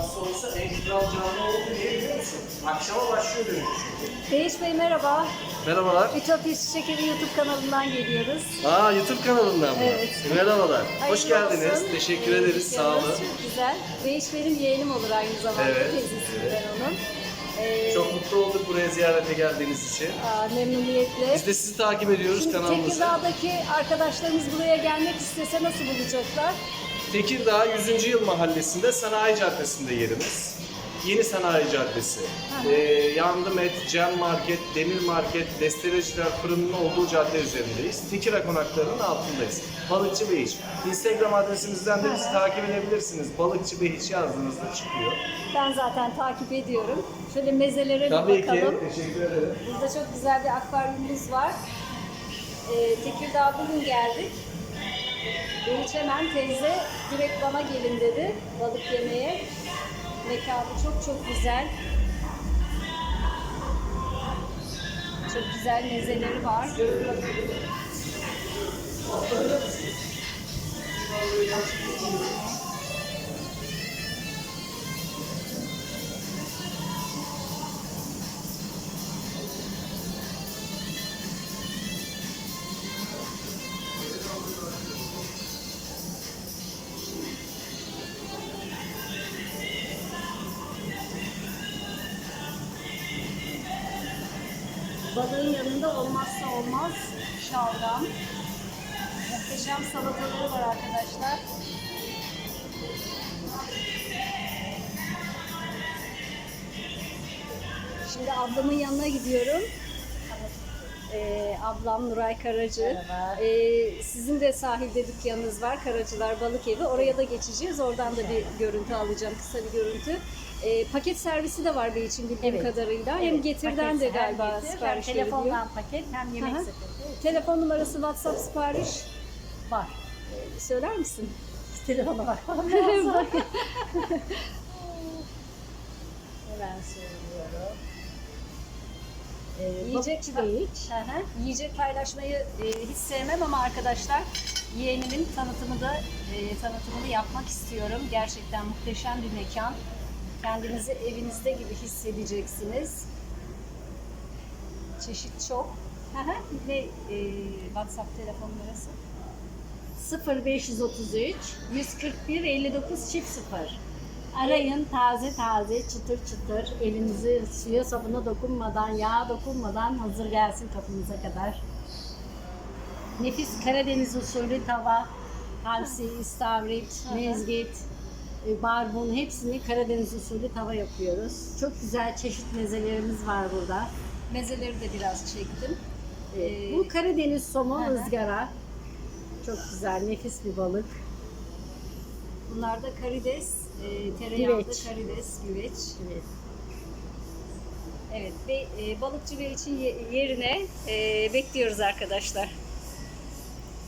sonrası en kral canlı oldu niye biliyor musun? Akşama başlıyor dönüş çünkü. Beyiş Bey merhaba. Merhabalar. Ütopya Şekeri YouTube kanalından geliyoruz. Aa YouTube kanalından mı? Evet. Merhabalar. Hoş Hayırlı geldiniz. olsun. Teşekkür Ee, ederiz. Sağ olun. Çok güzel. Beyiş benim yeğenim olur aynı zamanda. Evet, Teyzesiyim evet. ben onun. Ee, Çok mutlu olduk buraya ziyarete geldiğiniz için. aa, memnuniyetle. Biz de sizi takip ediyoruz Şimdi kanalımızı. Tekirdağ'daki arkadaşlarımız buraya gelmek istese nasıl bulacaklar? Tekirdağ 100. Yıl Mahallesi'nde Sanayi Caddesi'nde yerimiz. Yeni Sanayi Caddesi. Ee, Yandım Et, Cem Market, Demir Market, Desteciler Fırını'nın olduğu cadde üzerindeyiz. Tekira konaklarının altındayız. Balıkçı Beyiç. Instagram adresimizden de bizi takip edebilirsiniz. Balıkçı Beyiç yazdığınızda çıkıyor. Ben zaten takip ediyorum. Şöyle mezelere bir Tabii bakalım. ki. Teşekkür ederim. Burada çok güzel bir akvaryumumuz var. Ee, Tekirdağ bugün geldik. Beyiç hemen teyze direkt bana gelin dedi balık yemeye. Mekanı çok çok güzel. Çok güzel mezeleri var. Balığın yanında olmazsa olmaz şalgam. Muhteşem salataları var arkadaşlar. Şimdi ablamın yanına gidiyorum. Ee, ablam Nuray Karacı. Merhaba. Ee, sizin de sahilde dükkanınız var. Karacılar Balık Evi. Oraya da geçeceğiz. Oradan da bir görüntü alacağım. Kısa bir görüntü. Ee, paket servisi de var Bey için bildiğim Evet. kadarıyla. Hem Evet, getirden de paket, hem galiba getir, sipariş hem veriliyor. telefondan paket hem yemek sepeti Telefon numarası WhatsApp sipariş var. Ee, söyler misin? Bakmam lazım. Hemen söylüyorum. Ee, Yiyecek. Hı hı. Yiyecek paylaşmayı e, hiç sevmem ama arkadaşlar yeğenimin tanıtımı da e, tanıtımını yapmak istiyorum. Gerçekten muhteşem bir mekan. Kendinizi evinizde gibi hissedeceksiniz. Çeşit çok. Hı hı. Ve e, WhatsApp telefon numarası? 0533 141 59 çift 0. Arayın taze taze çıtır çıtır elinizi suya sabuna dokunmadan yağa dokunmadan hazır gelsin kapınıza kadar. Nefis Karadeniz usulü tava, hamsi, istavrit, mezgit, e, barbun hepsini Karadeniz usulü tava yapıyoruz. Çok güzel çeşit mezelerimiz var burada. Mezeleri de biraz çektim. Ee, Bu Karadeniz somon ızgara. Çok güzel, nefis bir balık. Bunlar da karides, e, tereyağlı Güveç. karides, güveç. Evet. Evet, ve e, balıkçı bey için ye- yerine e, bekliyoruz arkadaşlar.